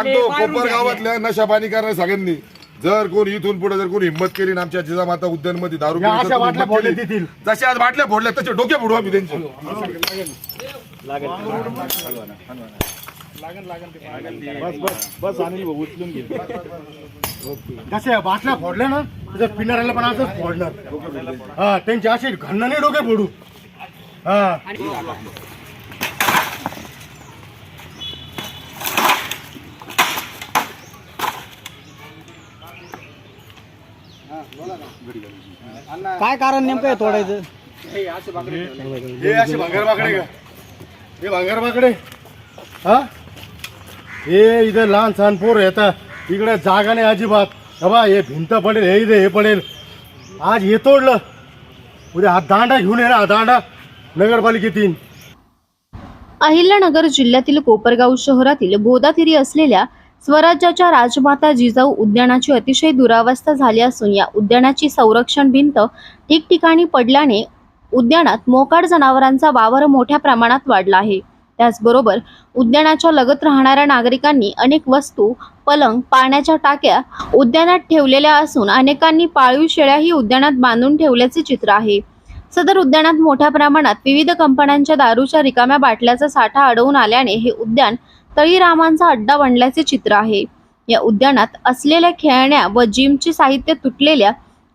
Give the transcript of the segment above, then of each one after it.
सांगतो कोपर गावातल्या नशा पाणी करणाऱ्या सगळ्यांनी. जर कोण इथून पुढे जर कोण हिंमत केली ना आमच्या जिजामाता उद्यानमध्ये दारू अशा कोणी हिंमत केली. जशा आज बाटल्या फोडल्या तसे डोके फोडू आम्ही त्यांचे. कसे बाटल्या फोडल्या ना त्याच्या पिणाऱ्याला पण असंच फोडणार. हा त्यांचे असे घन्नाने डोके फोडू. हा. काय कारण नेमकं आहे तोडायचं? हे असे का? हे हा? हे इथं लहान सहान पोर येतात. इकडे जागा नाही अजिबात. बाबा हे भिंत पडेल हे इथे हे पडेल. आज हे तोडलं. उद्या हा दांडा घेऊन ये ना हा दांडा. नगरपालिकेतीन अहिल्यानगर जिल्ह्यातील कोपरगाव शहरातील गोदातीरी असलेल्या स्वराज्याच्या राजमाता जिजाऊ उद्यानाची अतिशय दुरावस्था झाली असून या उद्यानाची संरक्षण भिंत ठिकठिकाणी पडल्याने उद्यानात मोकाड जनावरांचा वावर मोठ्या प्रमाणात वाढला आहे. त्याचबरोबर उद्यानाच्या लगत राहणाऱ्या नागरिकांनी अनेक वस्तू पलंग पाण्याच्या टाक्या उद्यानात ठेवलेल्या असून अनेकांनी पाळीव शेळ्याही उद्यानात बांधून ठेवल्याचे चित्र आहे. सदर उद्यानात मोठ्या प्रमाणात विविध कंपन्यांच्या दारूच्या रिकाम्या बाटल्याचा साठा अडवून आल्याने हे उद्यान तळीरामांचा अड्डा बनल्याचे चित्र आहे. या उद्यानात असलेल्या खेळण्या व जिमचे साहित्य तुटलेल्या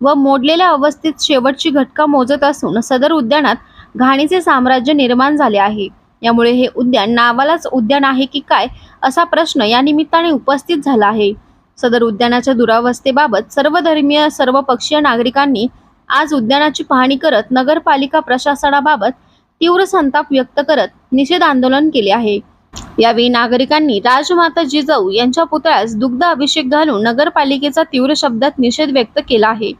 व मोडलेल्या अवस्थेत शेवटची घटका मोजत असून सदर उद्यानात घाणीचे साम्राज्य निर्माण झाले आहे. यामुळे हे उद्यान नावालाच उद्यान आहे की काय असा प्रश्न या निमित्ताने उपस्थित झाला आहे. सदर उद्यानाच्या दुरावस्थेबाबत सर्व धर्मीय सर्व पक्षीय नागरिकांनी आज उद्यानाची पाहणी करत नगरपालिका प्रशासनाबाबत तीव्र संताप व्यक्त करत निषेध आंदोलन केले आहे. यावेळी नागरिकांनी राजमाता जिजाऊ यांच्या पुतळ्यास दुग्ध अभिषेक घालून नगरपालिकेचा तीव्र शब्दात निषेध व्यक्त केला आहे.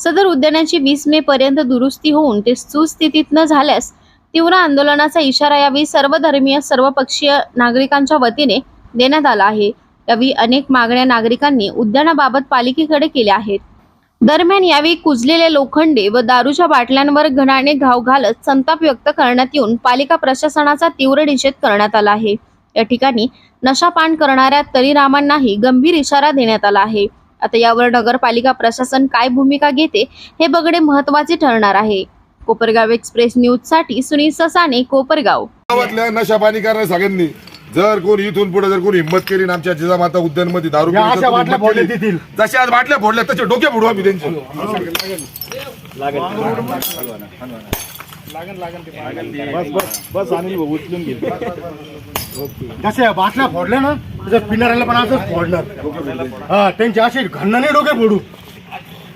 सदर उद्यानाची वीस मे पर्यंत दुरुस्ती होऊन ते सुस्थितीत न झाल्यास तीव्र आंदोलनाचा इशारा यावेळी सर्व धर्मीय सर्व पक्षीय नागरिकांच्या वतीने देण्यात आला आहे. यावेळी अनेक मागण्या नागरिकांनी उद्यानाबाबत पालिकेकडे केल्या आहेत. दरम्यान यावेळी कुजलेले लोखंडे व दारूच्या बाटल्यांवर घणाने घाव घालत संताप व्यक्त करण्यात येऊन पालिका प्रशासनाचा तीव्र निषेध करण्यात आला आहे. या ठिकाणी नशापान करणाऱ्या तरीरामांनाही गंभीर इशारा देण्यात आला आहे. आता यावर नगरपालिका प्रशासन काय भूमिका घेते हे बघणे महत्त्वाचे ठरणार आहे. कोपरगाव एक्सप्रेस न्यूजसाठी सुनील ससाने कोपरगाव. गावातल्या करणाऱ्या सगळ्यांनी जर कोण इथून पुढे जर कोण हिंमत केली ना आमच्या जिजामाता उद्यानमध्ये दारू या अशा बाटल्या फोडल्या देतील. जशा आज बाटल्या फोडल्या तसे डोके फोडू आम्ही त्यांचे. बस बस बस अनिल भाऊ उचलून घे कसे बाटल्या फोडल्या ना त्याच्या पिणाऱ्याला पण असंच फोडणार. हा त्यांचे असे घन्नाने डोके फोडू.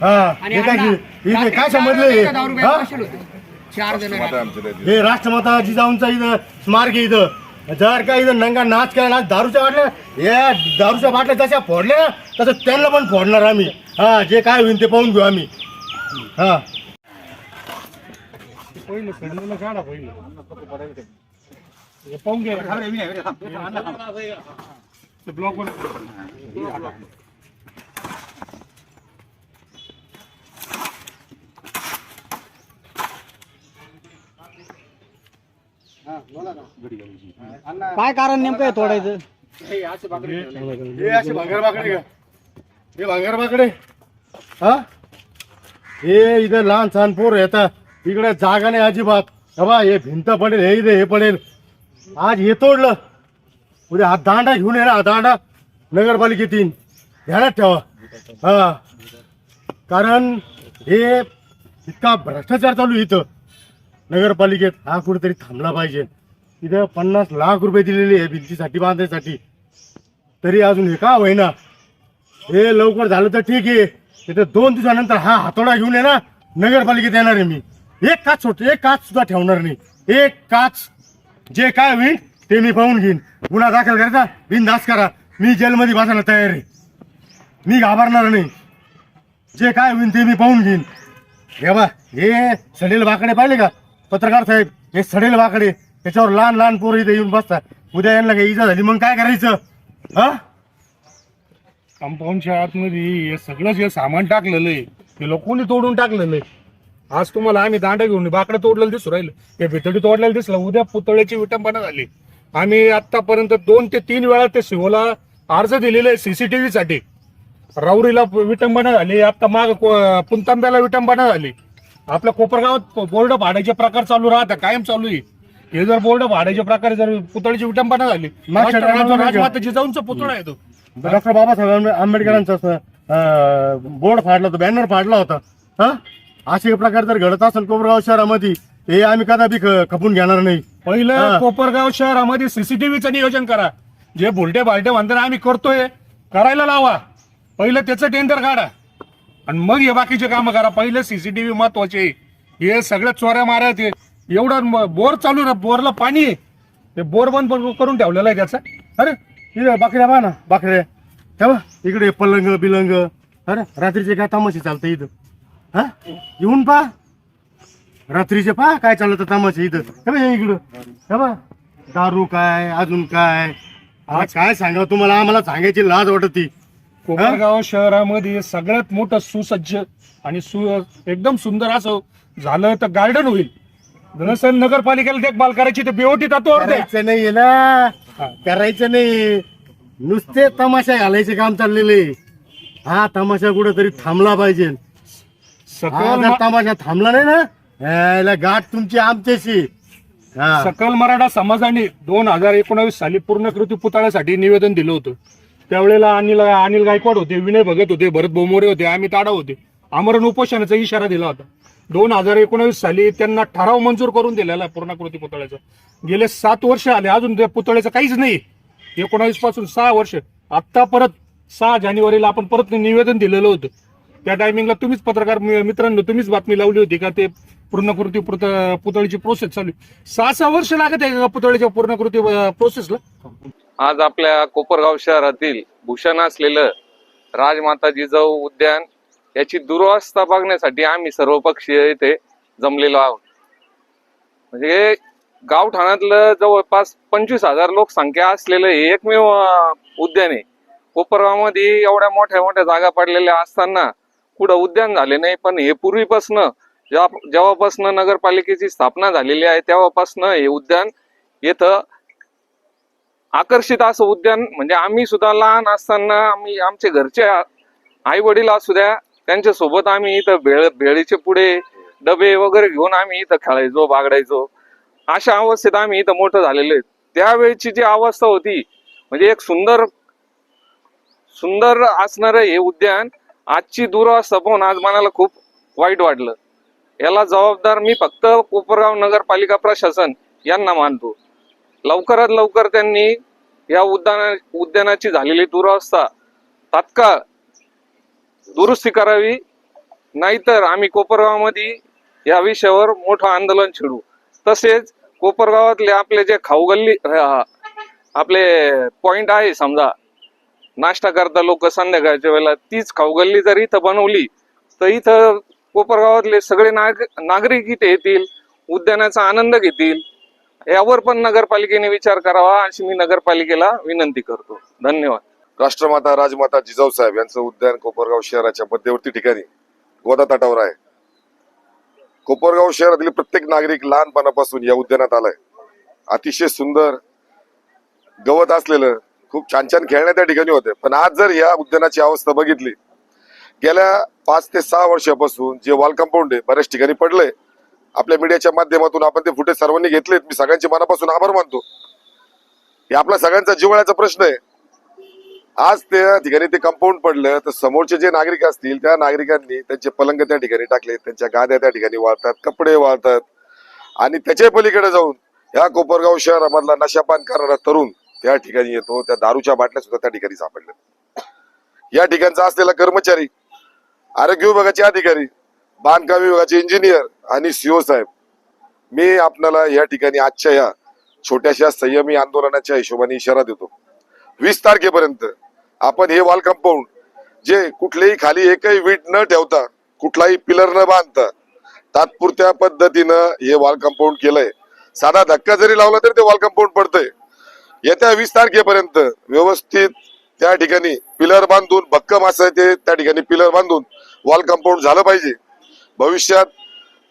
हा हे काय की- इथे काय समजलं हे? हा? हे राष्ट्रमाता जिजाऊंचा इथं स्मारक आहे इथं. जर का इथं नंगा नाच केला ना दारूच्या बाटल्या या दारूच्या बाटल्या जशा फोडल्या ना तसं त्यांना पण फोडणार आम्ही. हा जे काय होईल ते पाहून घेऊ आम्ही. हा. पहिलं सडलेलं काढा पहिलं. पाहून घ्या. ब्लॉक काय कारण नेमकं आहे तोडायचं? हे? असे भांगर का हे भांगरबाकडे हा हे इथं लहान सहान पोर येतात. इकडे जागा नाही अजिबात. बाबा हे भिंत पडेल हे इथे हे पडेल. आज हे तोडलं. उद्या हा दांडा घेऊन ये ना हा दांडा. नगरपालिकेतील ध्यानात ठेवा. हा. कारण हे इतका भ्रष्टाचार चालू आहे इथं. नगरपालिकेत हा कुठेतरी थांबला पाहिजे. इथं पन्नास लाख रुपये दिलेले आहे भिंतीसाठी बांधायसाठी तरी अजून हे का होईना? हे लवकर झालं तर ठीक आहे. इथं दोन दिवसानंतर हा हातोडा घेऊन ये ना नगरपालिकेत येणार आहे मी. एक काच सोड एक काच सुद्धा ठेवणार नाही. एक काच जे काय होईल ते मी पाहून घेईन. गुन्हा दाखल करायचा बिनधास करा. मी जेलमध्ये बसायला तयार आहे. मी घाबरणार नाही. जे काय होईल ते मी पाहून घेईन. हे बा हे सडेल बाकडे पाहिले का? पत्रकार साहेब हे सडेल वाकडे त्याच्यावर लहान लहान पोरं इथे येऊन बसतात. उद्या यांना काही इजा झाली मग काय करायचं? हा? कंपाऊंडच्या आतमध्ये हे सगळं जे सामान टाकलेलं आहे. ते लोकांनी तोडून टाकलेलं आहे? आज तुम्हाला आम्ही दांडा घेऊन बाकडं तोडलेलं दिसू राहिलं. ते भितडी तोडलेलं दिसलं उद्या पुतळ्याची विटंबना झाली. आम्ही आतापर्यंत दोन ते तीन वेळा ते शिवला अर्ज दिलेले सीसीटीव्ही साठी. राऊरीला विटंबना झाली आता माग पुंतांब्याला विटंबना झाली. आपल्या कोपरगावात बोर्ड भाड्याचे प्रकार चालू राहतात कायम चालू आहे. हे जर बोर्ड भाड्याचे प्रकार जर पुतळीची विटंबना झाली मागच्या राष्ट्राचा टायमाला राजमाता जिजाऊंचा पुतळा आहे तो डॉक्टर बाबासाहेब आंबे- आंबेडकरांचा बोर्ड फाडला होता बॅनर फाडला होता. हा? असे प्रकार जर घडत असेल कोपरगाव शहरामध्ये हे आम्ही कदापि खपून घेणार नाही. पहिलं. कोपरगाव शहरामध्ये सीसीटीव्हीचं नियोजन करा. जे भुलटे भालटे म्हणताना आम्ही करतोय करायला लावा. पहिलं त्याचं टेंडर काढा. आणि मग हे बाकीचे कामं करा. पहिलं सीसीटीव्ही महत्त्वाचे. हे सगळ्या चोऱ्या माऱ्या एवढं बोर चालू ना बोरला पाणी ते बोर बंद करून ठेवलेलं आहे त्याचं. अरे इकडे बाकऱ्या पहा ना बाकऱ्या. ठेवा इकडे पलंग बिलंग. अरे रात्रीचे काय तमाशे चालतं इथं? हा? येऊन पहा रात्रीचे पहा काय चालतं तमाशे इथं. हे इकडं. ठेवा दारू काय अजून काय? आता काय सांगा तुम्हाला? आम्हाला सांगायची लाज वाटत ती कोपरगाव शहरामध्ये सगळ्यात मोठं सुसज्ज आणि सु एकदम सुंदर असं झालं तर गार्डन होईल. नसेल नगरपालिकेला देखभाल करायची ते बेवटी तत्वावर द्या. करायचं नाहीये ना. करायचं नाही. नुसते तमाशा घालायचे काम चाललेले. हा तमाशा कुठेतरी थांबला पाहिजे. हा सकल जर मा- तमाशा थांबला नाही ना यायला गाठ तुमची आमच्याशी. हा. सकल मराठा समाजाने दोन हजार एकोणावीस साली पूर्णकृती पुतळ्यासाठी निवेदन दिलं होतं. त्यावेळेला अनिल अनिल गायकवाड होते विनय भगत होते भरत बोमोरे होते आम्ही ताडा होते. आमरण उपोषणाचा इशारा दिला होता. दोन हजार एकोणावीस साली त्यांना ठराव मंजूर करून दिलेला पूर्णाकृती पुतळ्याचा. गेले सात वर्ष आले अजून त्या पुतळ्याचं काहीच नाही. एकोणावीसपासून सहा वर्ष. आत्ता परत सहा जानेवारीला आपण परत निवेदन दिलेलं होतं. त्या टायमिंगला तुम्हीच पत्रकार मित्रांनो तुम्हीच बातमी लावली होती का ते पूर्णकृती पुतळीची प्रोसेस चालू सहा सहा वर्ष लागत आहे का पुतळीच्या पूर्णकृती प्रोसेसला आज आपल्या कोपरगाव शहरातील भूषण असलेलं राजमाता जिजाऊ उद्यान याची दुरवस्था बघण्यासाठी आम्ही सर्व पक्षीय इथे जमलेलो आहोत. म्हणजे गावठाणातलं जवळपास पंचवीस हजार लोकसंख्या असलेलं हे एकमेव उद्यान आहे. कोपरगावमध्ये एवढ्या मोठ्या मोठ्या जागा पडलेल्या असताना कुठं उद्यान झाले नाही पण हे पूर्वीपासनं जेव्हा जेव्हापासनं नगरपालिकेची स्थापना झालेली आहे तेव्हापासनं हे उद्यान येथं आकर्षित असं उद्यान म्हणजे आम्ही सुद्धा लहान असताना आम्ही आमचे घरचे आई वडील असू द्या त्यांच्यासोबत आम्ही इथं भेळ भेळीचे पुढे डबे वगैरे घेऊन आम्ही इथं खेळायचो बागडायचो. अशा अवस्थेत आम्ही इथं मोठं झालेलो आहे. त्यावेळची जी अवस्था होती म्हणजे एक सुंदर सुंदर असणारं हे उद्यान आजची दुरावस्था पाहून आज मनाला खूप वाईट वाटलं. याला जबाबदार मी फक्त कोपरगाव नगरपालिका प्रशासन यांना मानतो. लवकरात लवकर त्यांनी या उद्याना उद्यानाची झालेली दुरावस्था तात्काळ दुरुस्ती करावी. नाहीतर आम्ही कोपरगावामध्ये या विषयावर मोठं आंदोलन छेडू. तसेच कोपरगावातले आपले जे खाऊगल्ली आपले पॉइंट आहे समजा नाश्ता करता लोक संध्याकाळच्या वेळेला तीच खाऊगल्ली जर इथं बनवली तर इथं कोपरगावातले सगळे नाग नागरिक इथे येतील उद्यानाचा आनंद घेतील. यावर पण नगरपालिकेने विचार करावा अशी मी नगरपालिकेला विनंती करतो. धन्यवाद. राष्ट्रमाता राजमाता जिजाऊ साहेब यांचं उद्यान कोपरगाव शहराच्या मध्यवर्ती ठिकाणी गोदा तटावर आहे. कोपरगाव शहरातील प्रत्येक नागरिक लहानपणापासून या उद्यानात आलाय. अतिशय सुंदर गवत असलेलं खूप छान छान खेळण्या त्या ठिकाणी होते पण आज जर या उद्यानाची अवस्था बघितली गेल्या पाच ते सहा वर्षापासून जे वॉल कंपाऊंड आहे बऱ्याच ठिकाणी पडलंय. आपल्या मीडियाच्या माध्यमातून आपण ते फुटेज सर्वांनी घेतलेत. मी सगळ्यांचे मनापासून आभार मानतो. हे आपला सगळ्यांचा जिव्हाळ्याचा प्रश्न आहे. आज त्या ठिकाणी ते कंपाऊंड पडलं तर समोरचे जे नागरिक असतील त्या नागरिकांनी त्यांचे पलंग त्या ठिकाणी टाकले त्यांच्या गाद्या त्या ठिकाणी वाळतात कपडे वाळतात. आणि त्याच्या पलीकडे जाऊन या कोपरगाव शहरामधला नशापान करणारा तरुण त्या ठिकाणी येतो त्या दारूच्या बाटल्या सुद्धा त्या ठिकाणी सापडल्या. या ठिकाणचा असलेला कर्मचारी आरोग्य विभागाचे अधिकारी बांधकाम विभागाचे इंजिनियर आणि सीओ साहेब मी आपल्याला या ठिकाणी आजच्या या छोट्याशा संयमी आंदोलनाच्या हिशोबाने इशारा देतो. वीस तारखेपर्यंत आपण हे वॉल कंपाऊंड जे कुठलेही खाली एकही वीट न ठेवता कुठलाही पिलर न बांधता तात्पुरत्या पद्धतीनं हे वॉल कंपाऊंड केलंय. साधा धक्का जरी लावला तरी ते वॉल कंपाऊंड पडतंय. येत्या वीस तारखेपर्यंत व्यवस्थित त्या ठिकाणी पिलर बांधून भक्कम असं ते त्या ठिकाणी पिलर बांधून वॉल कंपाऊंड झालं पाहिजे. भविष्यात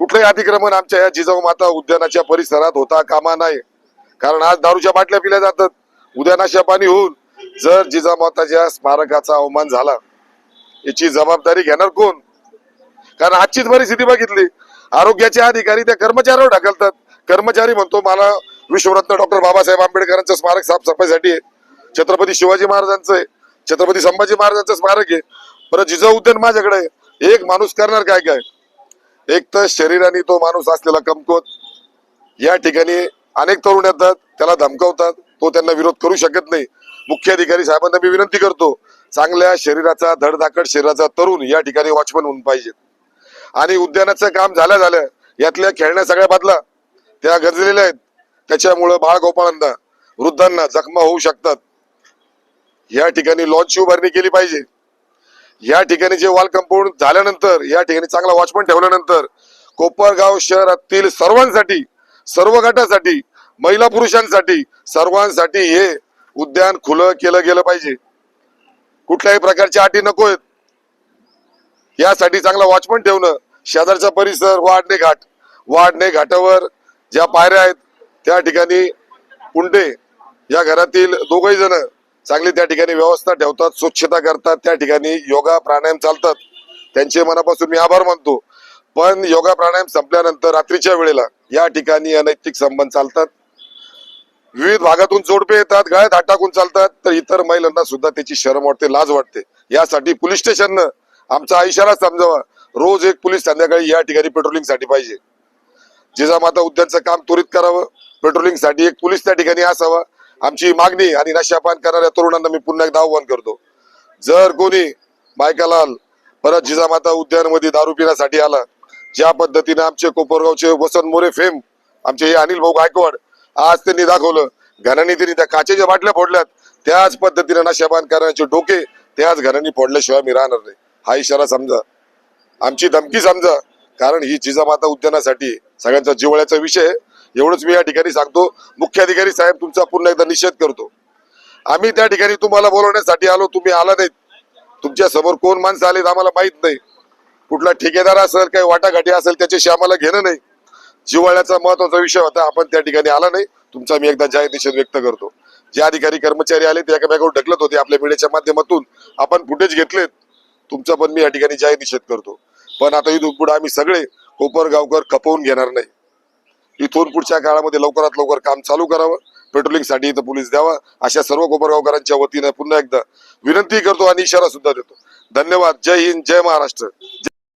कुठलंही अतिक्रमण आमच्या या जिजाऊ माता उद्यानाच्या परिसरात होता कामा नाही. कारण आज दारूच्या बाटल्या पिल्या जातात. उद्यानाच्या पाणी होऊन जर जिजामाताच्या स्मारकाचा अवमान झाला याची जबाबदारी घेणार कोण? कारण आजचीच परिस्थिती बघितली. आरोग्याचे अधिकारी त्या कर्मचाऱ्यावर ढकलतात. कर्मचारी म्हणतो मला विश्वरत्न डॉक्टर बाबासाहेब आंबेडकरांचं स्मारक साफसफाईसाठी आहे. छत्रपती शिवाजी महाराजांचं आहे. छत्रपती संभाजी महाराजांचं स्मारक आहे. परत जिजाऊ उद्यान माझ्याकडे एक माणूस करणार काय काय? एक तर शरीराने तो माणूस असलेला कमकुवत या ठिकाणी अनेक तरुण येतात त्याला धमकावतात तो त्यांना विरोध करू शकत नाही. मुख्य अधिकारी साहेबांना मी विनंती करतो चांगल्या शरीराचा धडधाकट शरीराचा तरुण या ठिकाणी वॉचमन होऊन पाहिजेत. आणि उद्यानाचं काम झाल्या झाल्या यातल्या खेळण्या सगळ्या बदला त्या गरजलेल्या आहेत. त्याच्यामुळं बाळ गोपाळांना वृद्धांना जखमा होऊ शकतात. या ठिकाणी लॉन्चची उभारणी केली पाहिजे. या ठिकाणी जे वॉल कंपाऊंड झाल्यानंतर या ठिकाणी चांगला वॉचमन ठेवल्यानंतर कोपरगाव शहरातील सर्वांसाठी सर्व गटासाठी महिला पुरुषांसाठी सर्वांसाठी हे उद्यान खुलं केलं गेलं पाहिजे. कुठल्याही प्रकारच्या अटी नको आहेत. यासाठी चांगला वॉचमन ठेवणं शेजारचा परिसर वाढणे घाट वाढणे घाटावर ज्या पायऱ्या आहेत त्या ठिकाणी कुंडे या घरातील दोघही जण चांगली त्या ठिकाणी व्यवस्था ठेवतात स्वच्छता करतात त्या ठिकाणी योगा प्राणायाम चालतात. त्यांचे मनापासून मी आभार मानतो. पण योगा प्राणायाम संपल्यानंतर रात्रीच्या वेळेला या ठिकाणी अनैतिक संबंध चालतात. विविध भागातून जोडपे येतात गळ्यात हात टाकून चालतात तर इतर महिलांना सुद्धा त्याची शरम वाटते लाज वाटते. यासाठी पोलीस स्टेशननं आमचा इशारा समजावा. रोज एक पोलीस संध्याकाळी या ठिकाणी पेट्रोलिंगसाठी पाहिजे. जिजामाता उद्यानचं काम त्वरित करावं. पेट्रोलिंगसाठी एक पोलीस त्या ठिकाणी असावा. आमची मागणी आणि नशापान करणाऱ्या तरुणांना मी पुन्हा एकदा आव्हान करतो. जर कोणी मायकालाल परत जिजामाता उद्यानमध्ये दारू पिण्यासाठी आला ज्या पद्धतीने आमचे कोपरगावचे वसंत मोरे फेम आमचे हे अनिल भाऊ गायकवाड आज त्यांनी दाखवलं घराने त्यांनी त्या काचेच्या बाटल्या फोडल्यात त्याच पद्धतीने नशापान करण्याचे डोके त्याच घरांनी फोडल्याशिवाय मी राहणार नाही. हा इशारा समजा. आमची धमकी समजा. कारण ही जिजामाता उद्यानासाठी सगळ्यांचा जिवळ्याचा विषय आहे. एवढंच मी या ठिकाणी सांगतो. मुख्य अधिकारी साहेब तुमचा पुन्हा एकदा निषेध करतो. आम्ही त्या ठिकाणी तुम्हाला बोलवण्यासाठी आलो तुम्ही आला नाहीत. तुमच्यासमोर कोण माणसं आलेत आम्हाला माहीत नाही. कुठला ठेकेदार असेल काही वाटाघाटी असेल त्याच्याशी आम्हाला घेणं नाही. जिव्हाळ्याचा महत्त्वाचा विषय होता आपण त्या ठिकाणी आला नाही. तुमचा मी एकदा जाहीर निषेध व्यक्त करतो. जे अधिकारी कर्मचारी आले ते एकामेकावर ढकलत होते आपल्या मीडियाच्या माध्यमातून. आपण फुटेज घेतलेत. तुमचा पण मी या ठिकाणी जाहीर निषेध करतो. पण आता इथून पुढे आम्ही सगळे कोपरगावकर खपवून घेणार नाही. इथून पुढच्या काळामध्ये लवकरात लवकर काम चालू करावं. पेट्रोलिंगसाठी इथं पोलीस द्यावा. अशा सर्व कोपरगावकरांच्या वतीने पुन्हा एकदा विनंती करतो आणि इशारा सुद्धा देतो. धन्यवाद. जय हिंद जय महाराष्ट्र.